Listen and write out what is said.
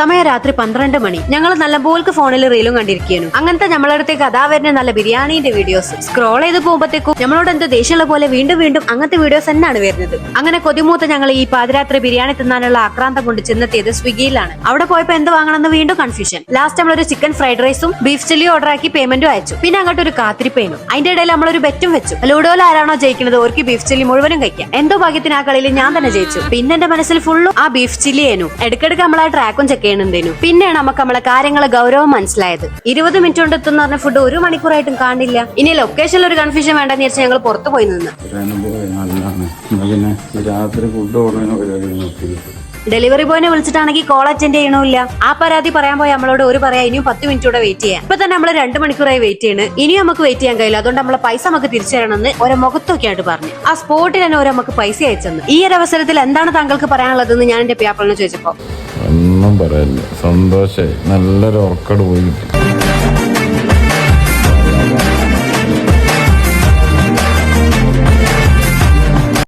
സമയം രാത്രി പന്ത്രണ്ട് മണി. ഞങ്ങൾ നല്ല പോൽക്ക് ഫോണിൽ റീലും കണ്ടിരിക്കുന്നു അങ്ങനത്തെ നമ്മളടുത്ത് കഥാ വരുന്ന നല്ല ബിരിയാണിന്റെ വീഡിയോസ്. സ്ക്രോൾ ചെയ്ത് പോകുമ്പോഴത്തേക്കും നമ്മളോട് എന്തോ ദേഷ്യമുള്ള പോലെ വീണ്ടും വീണ്ടും അങ്ങനത്തെ വീഡിയോസ് തന്നെയാണ് വരുന്നത്. അങ്ങനെ കൊതിമൂത്ത ഞങ്ങൾ ഈ പാതിരാത്രി ബിരിയാണി തിന്നാനുള്ള ആക്രാന്തം കൊണ്ട് ചെന്നെത്തിയത് സ്വിഗ്ഗിയിലാണ്. അവിടെ പോയപ്പോ എന്ത് വാങ്ങണമെന്ന് വീണ്ടും കൺഫ്യൂഷൻ ലാസ്റ്റ് നമ്മളൊരു ചിക്കൻ ഫ്രൈഡ് റൈസും ബീഫ് ചില്ലി ഓർഡർ ആക്കി പേയ്മെന്റും അയച്ചു. പിന്നെ അങ്ങോട്ട് ഒരു കാത്തിരിപ്പേനു. അതിന്റെ ഇടയിൽ നമ്മളൊരു ബെറ്റും വെച്ചു. ലൂഡോയിൽ ആരാണോ ജയിക്കുന്നത് ഓർക്ക് ബീഫ് ചില്ലി മുഴുവനും കഴിക്കാം. എന്തോ ഭാഗ്യത്തിന് ആ കളിയിൽ ഞാൻ തന്നെ ജയിച്ചു. പിന്നെ എന്റെ മനസ്സിൽ ഫുള്ളും ആ ബീഫ് ചില്ലി ഏനു. ഇടയ്ക്കിടയ്ക്ക് നമ്മൾ ആ ട്രാക്കും ചെക്ക് ചെയ്യണുണ്ടേനു പിന്നെയാണ് നമുക്ക് നമ്മളെ കാര്യങ്ങളെ ഗൗരവം മനസ്സിലായത്. ഇരുപത് മിനിറ്റ് കൊണ്ട് എത്തുന്ന പറഞ്ഞ ഫുഡ് ഒരു മണിക്കൂറായിട്ടും കാണില്ല. ഇനി ലൊക്കേഷനിൽ ഒരു കൺഫ്യൂഷൻ വേണ്ടെന്ന് വെച്ചാൽ ഞങ്ങൾ പുറത്തു പോയി നിന്ന്. രാത്രി ഫുഡ് ഓർഡർ ഡെലിവറി ബോയിനെ വിളിച്ചിട്ടാണെങ്കിൽ കോൾ അറ്റൻഡ് ചെയ്യണമില്ല. ആ പരാതി പറയാൻ പോയി നമ്മളോട് ഒരു പറയാ ഇനിയും പത്ത് മിനിറ്റ് കൂടെ വെയിറ്റ് ചെയ്യാം. ഇപ്പൊ തന്നെ നമ്മൾ രണ്ട് മണിക്കൂറായി വെയിറ്റ് ചെയ്യണ്. ഇനിയും നമുക്ക് വെയിറ്റ് ചെയ്യാൻ കഴിയില്ല. അതുകൊണ്ട് നമ്മളെ പൈസ നമുക്ക് തിരിച്ചു തരണമെന്ന് മുഖത്തൊക്കെ ആയിട്ട് പറഞ്ഞു. ആ സ്പോട്ടിൽ തന്നെ ഓരോ നമുക്ക് പൈസ അയച്ചെന്ന് ഈ ഒരു അവസരത്തിൽ എന്താണ് താങ്കൾക്ക് പറയാനുള്ളതെന്ന് ഞാൻ എന്റെ പ്യാപ്പിളിനെ ചോദിച്ചപ്പോ. ഒന്നും പറയല്ല. സന്തോഷമായി നല്ലൊരു ഉറക്കട് പോയി കിട്ടി.